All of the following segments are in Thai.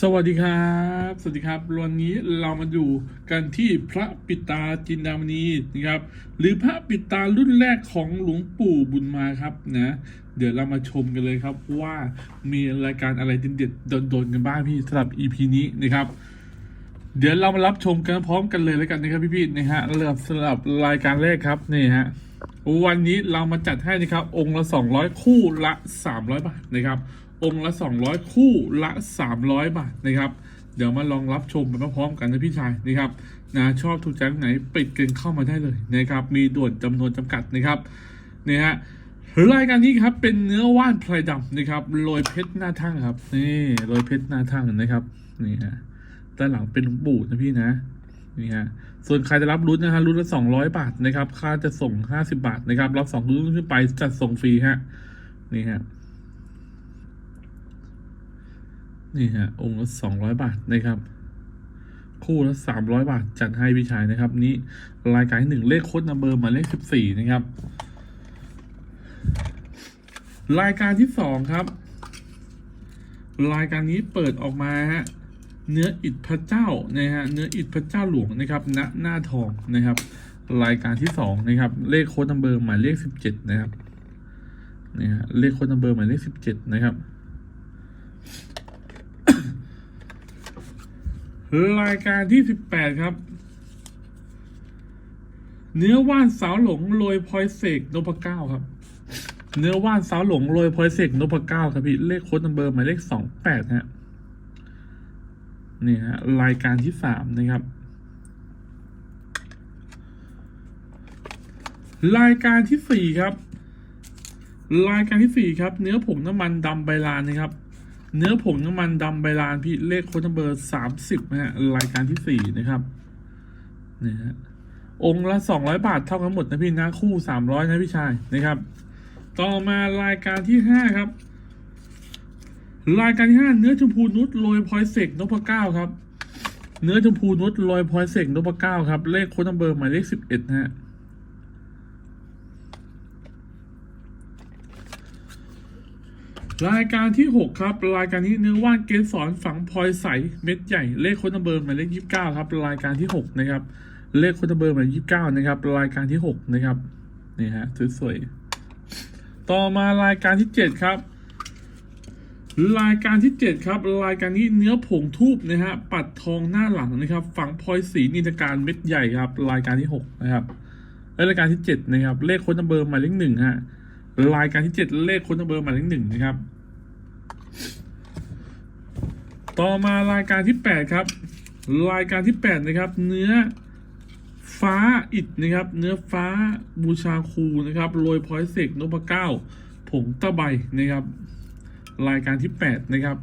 สวัสดีครับ สวัสดีครับ วันนี้เรามาดูกันที่พระปิตาจินดามณีนะครับ หรือพระปิตารุ่นแรกของหลวงปู่บุญมาครับนะ เดี๋ยวเรามาชมกันเลยครับว่ามีรายการอะไรเด็ดๆโดนๆกันบ้างพี่สำหรับ EP นี้นะครับ เดี๋ยวเรามารับชมกันพร้อมกันเลยแล้วกันนะครับพี่ๆนะฮะเริ่มสำหรับรายการแรกครับนี่ฮะวันนี้เรามาจัดให้นะครับ องค์ละ 200 คู่ละ 300 บาทนะครับ องค์ละ 200 คู่ละ 300 บาทนะครับ เดี๋ยวมาลองรับชมไปพร้อมกันนะพี่ชายนะครับนะชอบถูกใจตไหนปิดกันเข้ามาได้เลยนะครับ มีด่วนจำนวนจำกัดนะครับนี่ฮะรายการนี้ครับเป็นเนื้อว่านไพรดำนะครับโรยเพชรหน้าทั่งครับนี่โรยเพชรหน้าทั่งนะครับนี่ฮะด้านหลังเป็นหลวงปู่นะพี่นะนี่ฮะส่วนใครจะรับรุ่นนะฮะรุ่นละสองร้อยบาทนะครับ ค่าจะส่งห้าสิบาทนะครับ รับสองรุ่นขึ้นไปจัดส่งฟรีฮะนี่ฮะ นี่ฮะองค์ละสองร้อยบาทนะครับ คู่ละสามร้อยบาท จัดให้พี่ชายนะครับ นี้รายการหนึ่งเลขโค้ดนัมเบอร์หมายเลขสิบสี่นะครับ รายการที่สองครับ รายการนี้เปิดออกมาฮะเนื้ออิฐพระเจ้านะฮะเนื้ออิฐพระเจ้าหลวงนะครับณหน้าทองนะครับ รายการที่สองนะครับ เลขโค้ดนัมเบอร์หมายเลขสิบเจ็ดนะครับนี่ฮะเลขโค้ดนัมเบอร์หมายเลขสิบเจ็ดนะครับ รายการที่สิบแปดครับ เนื้อว่านสาวหลงโรยพลอยเสกนพเก้าครับ เนื้อว่านสาวหลงโรยพลอยเสกนพเก้าครับพี่เลขโค้ดนัมเบอร์หมายเลขสองแปดฮะนี่ฮะรายการที่สามนะครับ รายการที่สี่ครับ รายการที่สี่ครับ เนื้อผงน้ำมันดำใบลานนะครับ เนื้อผงน้ำมันดำใบลานพี่เลขโค้ดนัมเบอร์สามสิบนะฮะรายการที่สี่นะครับนี่ฮะองค์ละสองร้อยบาทเท่ากันหมดนะพี่นะคู่สามร้อยนะพี่ชายนะครับ ต่อมารายการที่ห้าครับ รายการที่ห้าเนื้อชมพูนุชโรยพลอยเสกนพเก้าครับ เนื้อชมพูนุชโรยพลอยเสกนพเก้าครับ เลขโค้ดนัมเบอร์หมายเลขสิบเอ็ดนะฮะ รายการที่หกครับ รายการนี้เนื้อว่านเกสรฝังพลอยใสเม็ดใหญ่เลขค้ดนัมเบอร์หมายเลขยี่สิบเก้าครับ รายการที่หกนะครับ เลขค้ดนัมเบอร์หมายยี่สิบเก้านะครับ รายการที่หกนะครับนี่ฮะสวยๆต่อมารายการที่เจ็ดครับ รายการที่ 7 ครับ รายการนี้เนื้อผงทูบนะฮะปัดทองหน้าหลังนะครับ ฝังพลอยสีนินทการเม็ดใหญ่ครับ รายการที่ 6 นะครับรายการที่ 7 นะครับ เลขค้ดนัมเบอร์หมายเลขหนึ่งฮะรายการที่ 7 เลขค้ดนัมเบอร์หมายเลขหนึ่งนะครับ ต่อมารายการที่ 8 ครับ รายการที่ 8 นะครับ เนื้อฟ้าอิดนะครับ เนื้อฟ้าบูชาคูนะครับโรยพลอยเสกนพเก้าผงตะไบนะครับ รายการที่แปดนะครับ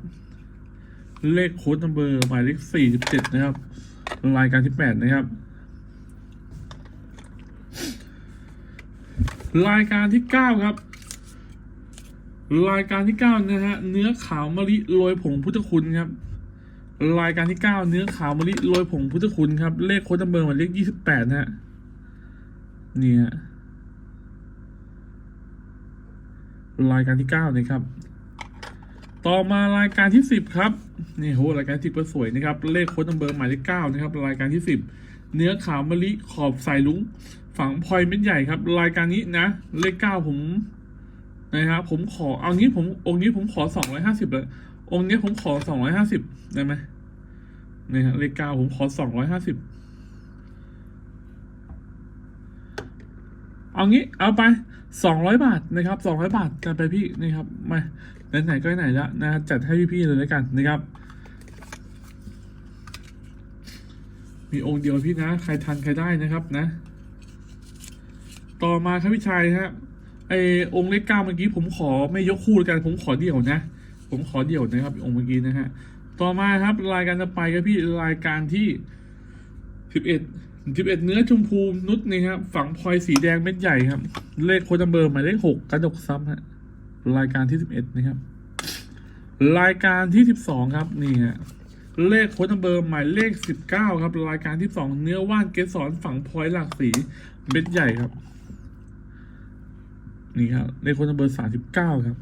เลขโค้ดนัมเบอร์หมายเลขสี่สิบเจ็ดนะครับ รายการที่แปดนะครับ รายการที่เก้าครับ รายการที่เก้านะฮะเนื้อขาวมะลิโรยผงพุทธคุณครับรายการที่เก้าเนื้อขาวมะลิโรยผงพุทธคุณครับเลขโค้ดนัมเบอร์หมายเลขยี่สิบแปดนะฮะนี่ฮะรายการที่เก้านะครับ ต่อมารายการที่สิบครับนี่โหรายการสิบก็สวยนะครับ เลขโค้ดนัมเบอร์หมายเลขเก้านะครับ รายการที่สิบเนื้อขาวมะลิขอบสายลุงฝังพลอยเม็ดใหญ่ครับ รายการนี้นะ เลขเก้าผม นะครับผมขอเอางี้ผมองค์นี้ผมขอสองร้อยห้าสิบเลยองค์นี้ผมขอสองร้อยห้าสิบได้ไหมนี่ฮะเลขเก้าผมขอสองร้อยห้าสิบเอางี้เอาไปสองร้อยบาทนะครับสองร้อยบาทกันไปพี่นี่ครับมาไหนๆก็ไหนแล้วนะจัดให้พี่ๆเลยแล้วกันนะครับ มีองค์เดียวพี่นะ ใครทันใครได้นะครับนะ ต่อมาครับพี่ชายฮะ ไอองค์เลขเก้าเมื่อกี้ผมขอไม่ยกคู่ลกันผมขอเดี่ยวนะ ผมขอเดี่ยวนะครับ องค์เมื่อกี้นะฮะต่อมาครับรายการจะไปครับพี่รายการที่สิบเอ็ดสิบเอ็ดเนื้อชมพูนุชนี่ครับฝังพลอยสีแดงเม็ดใหญ่ครับ เลขโคดัมเบอร์หมายเลขหกกระดกซับฮะรายการที่สิบเอ็ดนะครับ รายการที่สิบสองครับนี่ฮะเลขโค้ดนัมเบอร์หมายเลขสิบเก้าครับ รายการที่สองเนื้อว่านเกสรฝังพลอยหลากสีเม็ดใหญ่ครับ นี่ครับเลขโค้ดนัมเบอร์สามสิบเก้าครับ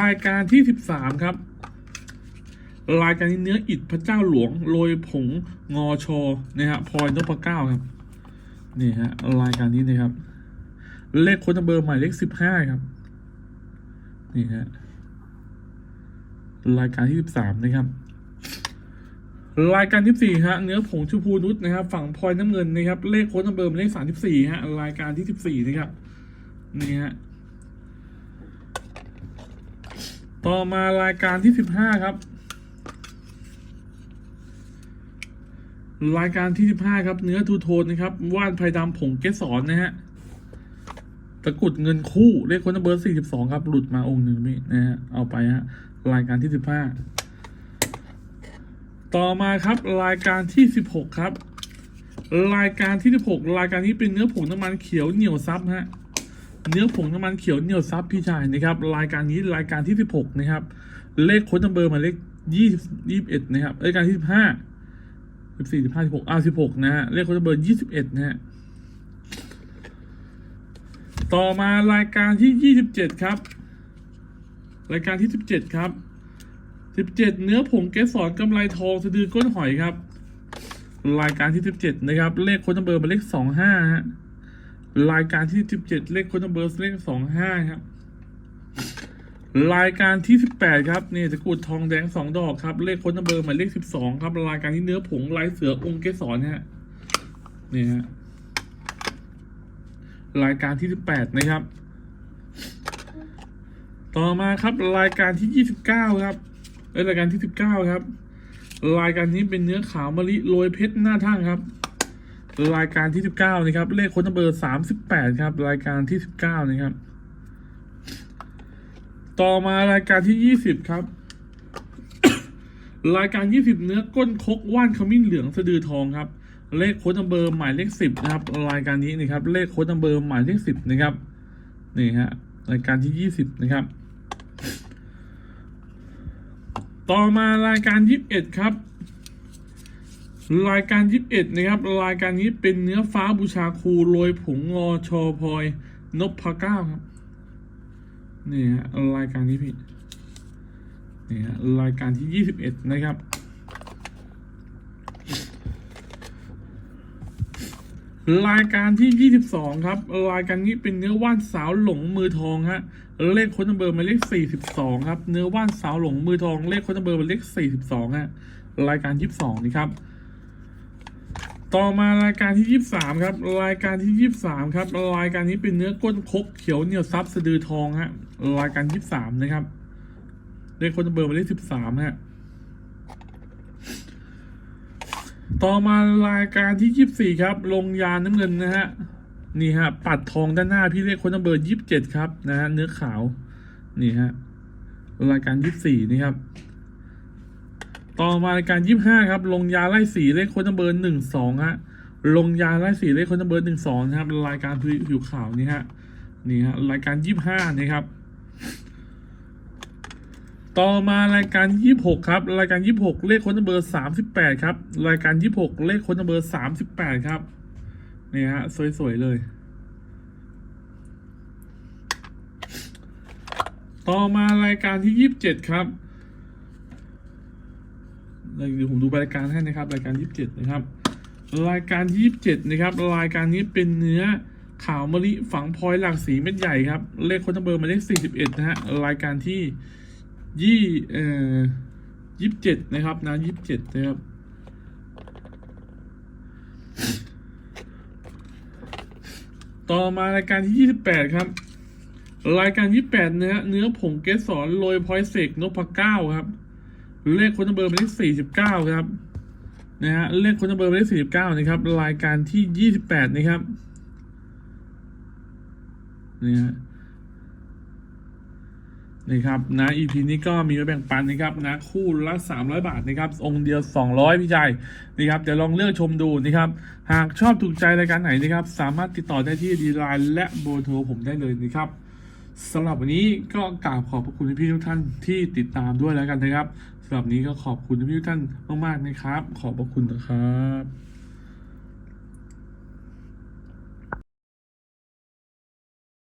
รายการที่สิบสามครับ รายการนี้เนื้ออิฐพระเจ้าหลวงโรยผงงอชอนะฮะพลอยนพเก้าครับนี่ฮะรายการนี้นะครับ เลขโค้ดเบอร์หมายเลขสิบห้าครับนี่ฮะรายการที่สิบสามนะครับ รายการที่สี่ฮะเนื้อผงชมพูนุชนะครับ ฝั่งพลอยน้ำเงินนะครับ เลขโค้ดเบอร์มเลขสามสิบสี่ฮะรายการที่สิบสี่นะครับนี่ฮะต่อมารายการที่สิบห้าครับ รายการที่สิบห้าครับ เนื้อทูโทนนะครับ ว่านไพดำผงเกสรนะฮะตะกุดเงินคู่เลขคนเบอร์สี่สิบสองครับ หลุดมาองค์หนึ่งพี่นะฮะเอาไปฮะรายการที่สิบห้า ต่อมาครับรายการที่สิบหกครับ รายการที่สิบหกรายการนี้เป็นเนื้อผงน้ำมันเขียวเหนียวซับฮะเนื้อผงน้ำมันเขียวเหนียวซับพี่ชายนะครับรายการนี้รายการที่สิบหกนะครับ เลขโค้ดนัมเบอร์มาเลขยี่สิบยี่สิบเอ็ดนะครับรายการที่สิบห้าสิบสี่สิบห้าสิบหกอ่าสิบหกนะฮะเลขโค้ดนัมเบอร์ยี่สิบเอ็ดนะฮะต่อมารายการที่ยี่สิบเจ็ดครับ รายการที่สิบเจ็ดครับ สิบเจ็ดเนื้อผงเกสรกำไรทองสะดือก้นหอยครับ รายการที่สิบเจ็ดนะครับ เลขค้นัมเบอร์หมายเลขสองห้าฮะรายการที่สิบเจ็ดเลขค้นัมเบอร์เลขสองห้าครับ รายการที่สิบแปดครับนี่ตะกรุดทองแดงสองดอกครับ เลขค้นัมเบอร์หมายเลขสิบสองครับ รายการที่เนื้อผงลายเสือองค์เกสรฮะนี่ฮะรายการที่สิบแปดนะครับ ต่อมาครับรายการที่ยี่สิบเก้าครับ รายการที่สิบเก้าครับ รายการนี้เป็นเนื้อขาวมะลิโรยเพชรหน้าทั่งครับ รายการที่สิบเก้านะครับ เลขค้นัมเบอร์สามสิบแปดครับ รายการที่สิบเก้านะครับ ต่อมารายการที่ยี่สิบครับ รายการยี่สิบเนื้อก้นคกว่านขมิ้นเหลืองสะดือทองครับ เลขค้นัมเบอร์หมายเลขสิบนะครับ รายการนี้นะครับ เลขค้นัมเบอร์หมายเลขสิบนะครับ นี่ฮะ รายการที่ยี่สิบนะครับ ต่อมารายการยี่สิบเอ็ดครับ รายการยี่สิบเอ็ดนะครับ รายการนี้เป็นเนื้อฟ้าบูชาครูโรยผงงอชอพลอยนพเก้าครับนี่ฮะรายการนี้พี่นี่ฮะรายการที่ยี่สิบเอ็ดนะครับ รายการที่ยี่สิบสองครับ รายการนี้เป็นเนื้อว่านสาวหลงมือทองฮะ เลขค้นัมเบอร์มาเลขสี่สิบสองครับ เนื้อว่านสาวหลงมือทอง เลขค้นัมเบอร์มาเลขสี่สิบสองฮะ รายการยี่สิบสองนี่ครับ ต่อมารายการที่ยี่สามครับ รายการที่ยี่สามครับ รายการนี้เป็นเนื้อก้นคกเขียวเหนียวซับสะดือทองฮะ รายการยี่สามนะครับ เลขค้นเบอร์มาเลขสิบสามฮะ ต่อมารายการที่ยี่สี่ครับ ลงยาน้ำเงินนะฮะ นี่ฮะ ปัดทองด้านหน้าพี่เลขคนเบอร์ยี่สิบเจ็ดครับนะฮะ เนื้อขาว นี่ฮะ รายการยี่สี่นี่ครับ ต่อมารายการยี่ห้าครับ ลงยาไล่สีเลขค้ดนัมเบอร์หนึ่งสองฮะ ลงยาไล่สีเลขค้ดนัมเบอร์หนึ่งสองนะครับ รายการผิวขาวนี่ฮะ นี่ฮะ รายการยี่ห้านี่ครับ ต่อมารายการยี่หกครับ รายการยี่หกเลขค้นัมเบอร์สามสิบแปดครับ รายการยี่หกเลขค้นัมเบอร์สามสิบแปดครับ นี่ฮะ สวย ๆ เลย ต่อมารายการที่ยี่สิบเจ็ดครับเดี๋ยวผมดูรายการให้นะครับ รายการยี่สิบเจ็ดนะครับ รายการยี่สิบเจ็ดนะครับ รายการนี้เป็นเนื้อขาวมะลิฝังพลอยหลากสีเม็ดใหญ่ครับ เลขค้ดเบอร์หมายเลขสี่สิบเอ็ดนะฮะ รายการที่ ยี่เอ่อยี่สิบเจ็ดนะครับนะยี่สิบเจ็ดนะครับต่อมารายการที่ยี่สิบแปดครับ รายการยี่แปดเนื้อเนื้อผงเกสรโรยพอยเสกนพเก้าครับ เลขคนเบอร์หมายเลขสี่สิบเก้าครับนะฮะเลขคนเบอร์หมายเลขสี่สิบเก้านะครับ รายการที่ยี่สิบแปดนะครับนี่ฮะ นี่ครับนะ EP นี้ก็มีมาแบ่งปันนะครับนะคู่ละสามร้อยบาทนะครับองค์เดียวสองร้อยพี่ชายนี่ครับเดี๋ยวลองเลือกชมดูนะครับหากชอบถูกใจรายการไหนนะครับ สามารถติดต่อได้ที่ดีไลน์และเบอร์โทรผมได้เลยนะครับสำหรับวันนี้ก็กราบขอบพระคุณพี่ทุกท่านที่ติดตามด้วยแล้วกันนะครับสำหรับนนี้ก็ขอบคุณพี่ทุกท่านมากๆนะครับ ขอบพระคุณนะครับ